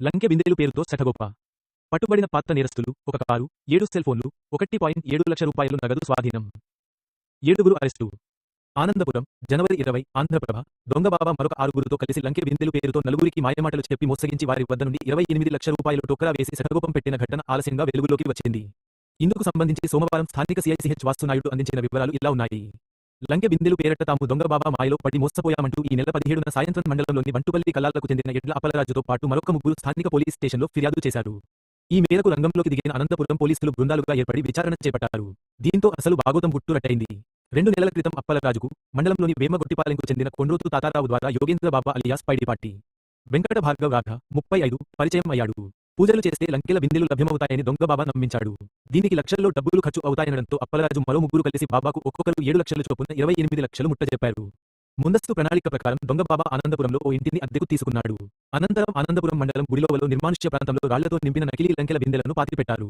లంకె బిందెలు పేరుతో సెటగొప్ప పట్టుబడిన పాత్ర నేరస్తులు ఒక కారు ఏడు సెల్ ఫోన్లు ఒకటి పాయింట్ ఏడు లక్ష రూపాయలు నగదు స్వాధీనం. ఏడుగురు అరెస్టు. ఆనందపురం జనవరి ఇరవై ఆంధ్రప్రభ దొంగబాబా మరొక ఆరుగురుతో కలిసి లంకె బిందెలు పేరుతో నలుగురికి మాయమాటలు చెప్పి మోసగించి వారి వద్ద నుండి ఇరవై ఎనిమిది లక్ష రూపాయలు టోకరా వేసి శఠగోపం పెట్టిన ఘటన ఆలస్యంగా వెలుగులోకి వచ్చింది. ఇందుకు సంబంధించి సోమవారం స్థానిక సిఐసిహెచ్ వాస్తునాయుడు అందించిన వివరాలు ఇలా ఉన్నాయి. లంకె బిందెలు పేరట తాము దొంగ బాబా మాయలో పడి మోసపోయామంటూ ఈ నెల పదిహేడున సాయంత్రం మండలంలోని బంటుపల్లి కల్లాలకు చెందిన ఎడ్ల అప్పలరాజుతో పాటు మరొక ముగ్గురు స్థానిక పోలీస్ స్టేషన్లో ఫిర్యాదు చేశారు. ఈ మేరకు రంగంలోకి దిగిన అనంతపురం పోలీసులు బృందాలుగా ఏర్పడి విచారణ చేపట్టారు. దీంతో అసలు భాగోతం గుట్టురట్టయింది రెండు నెలల క్రితం అప్పలరాజుకు మండలంలోని వేమగొట్టిపాలెంకు చెందిన కొండ్రోతు తాతారావు ద్వారా యోగేంద్ర బాబా అలియాస్ పైడిపాటి వెంకట భార్గవ్ రాఘ ముప్పై ఐదు పరిచయం అయ్యాడు. పూజలు చేస్తే లంకెల బిందెలు లభ్యమవుతాయని దొంగ బాబా నమ్మించాడు. దీనికి లక్షల్లో డబ్బులు ఖర్చు అవుతాయనడంతో అప్పలరాజు మరో ముగ్గురు కలిసి బాబాకు ఒక్కొక్కరు ఏడు లక్షల చొప్పున ఇరవై ఎనిమిది లక్షలు ముట్టజెప్పారు. ముందస్తు ప్రణాళిక ప్రకారం దొంగబాబా ఆనందపురంలో ఓ ఇంటిని అద్దెకు తీసుకున్నాడు. అనంతరం ఆనందపురం మండలం గుడిలోవలో నిర్మానుష్య ప్రాంతంలో రాళ్ళతో నింపిన నకిలీ లంకెల బిందెలను పాతిపెట్టారు.